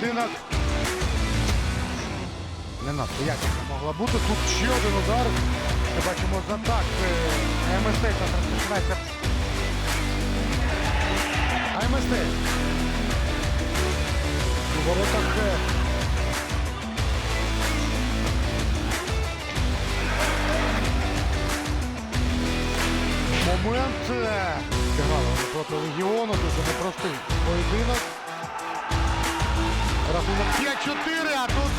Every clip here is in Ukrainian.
поєдинок. Не надто якісно могла бути. Тут ще один удар. Ми бачимо з атаки. МСТ зараз розпочинається. АМСТ. У воротах е, момент. е, вони проти легіону, дуже непростий поєдинок. Рахунок 5-4, а тут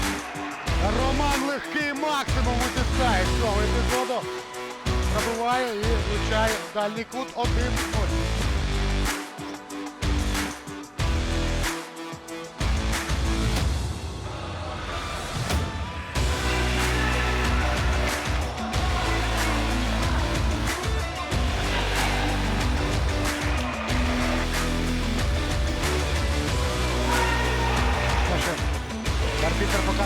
Роман легкий максимум витискає з цього епізоду. Пробиває і влучає в дальній кут 1-0.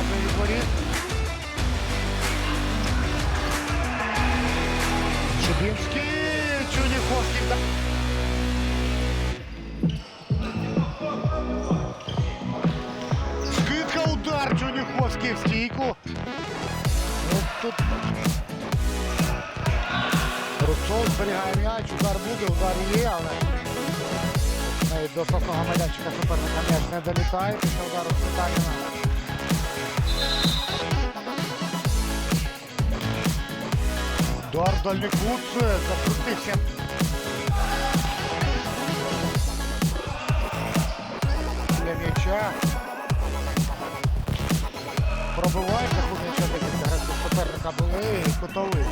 Показує відворіт. Чубінський, Чуніховський. Скидка, удар Чуніховський в стійку. Ну, тут Рубцов зберігає м'яч, удар буде, удар є, але навіть до основного майданчика суперника м'яч не долітає після удару Сметаніна. Удар в дальній кут, е, закрутився. Для м'яча. Пробиває таку м'яча декілька гравців суперника були і кутовий.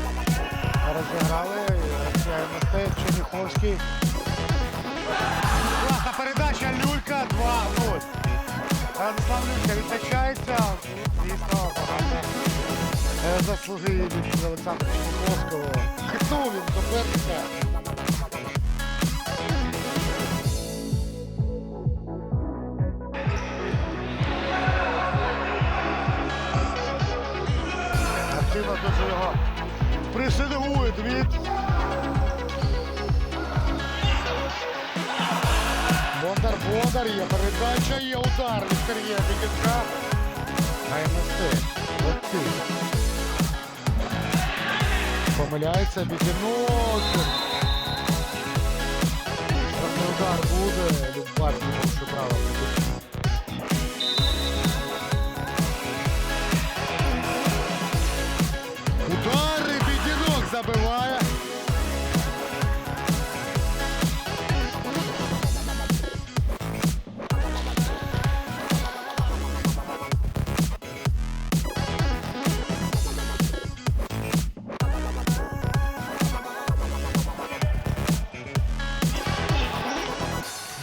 Розіграли, МСТ, Черніховський. Класна передача, Люлька 2-0. Радислав Люлька відзначається. Е, заслуги від Олександра Черніховського. Хитнув він суперника. Активно дуже його присидують від Бондар, Бондар, є передача, є удар від Сергія Бігінка. АМСТ. Легкий. Помиляється Бігінок. Штрафний удар буде. Любар не порушує право. Удар і Бігінок забиває.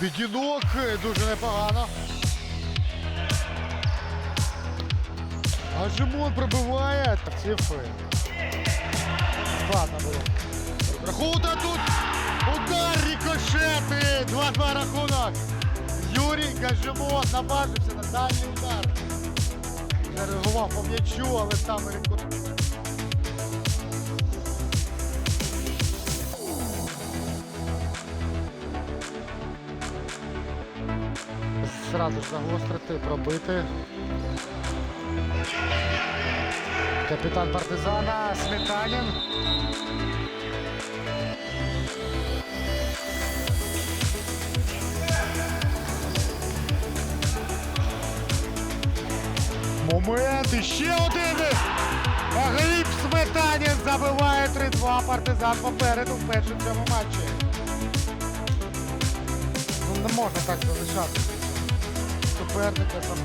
Бігінок е, дуже непогано. А Жимон пробиває. Цифри. Складно було. Рахунок тут. Удар рикошети. 2-2 рахунок. Юрій Гажимон наважився на дальній удар. Реагував по м'ячу, але там рикошет. Зразу загострити, пробити. Капітан партизана Сметанін. Момент, ще один. Гліб Сметанін забиває 3-2. Партизан попереду в цьому матчі. Ну не можна так залишати. Суперника там.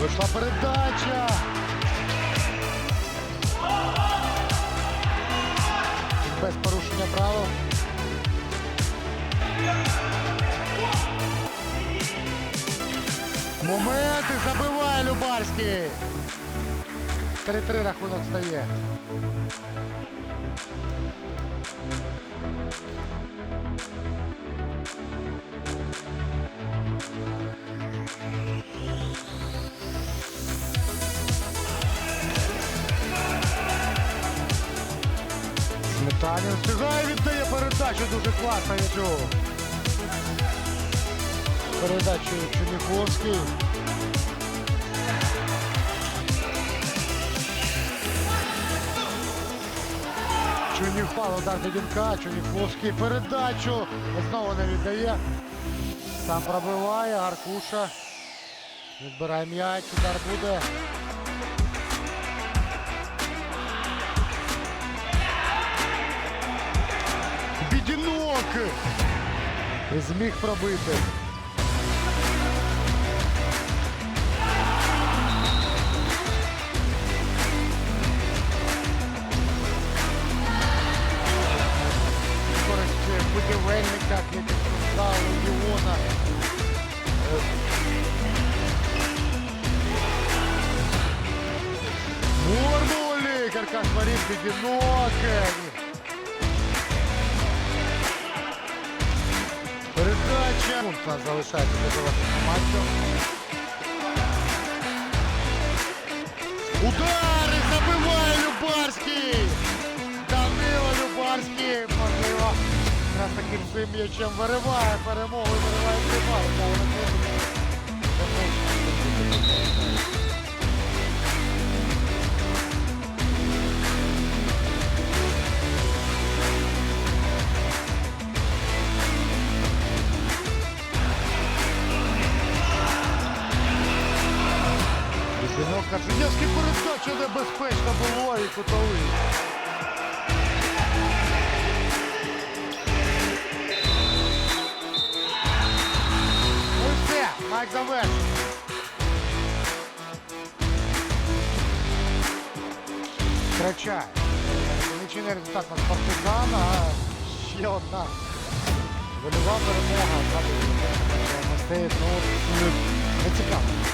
Вийшла передача. Без порушення правил. Моменти забиває Любарський. 3-3 рахунок стає. Сметанін встигає, віддає передачу дуже класно, я чув. Передачу Чуніховський. Чуніхов, удар Дедінка, Чуніховський передачу. Знову не віддає. Сам пробиває, Аркуша. Відбирає м'яч, удар буде. Бідінок! Зміг пробити. будівельника, як став Леона. Мурмулі! Каркаш Марін, Бідінок! Передача. Пункт у нас залишається для завершення матчу. Удари забиває Любарський. Таким своїм м'ячем вириває перемогу і вириває тримає. Вінок Качанєвський передача небезпечно було і кутовий. Матч завершений. Втрачає. Нічийний результат на партизана. Ще одна. Вольова перемога. Ну, ну, не цікаво.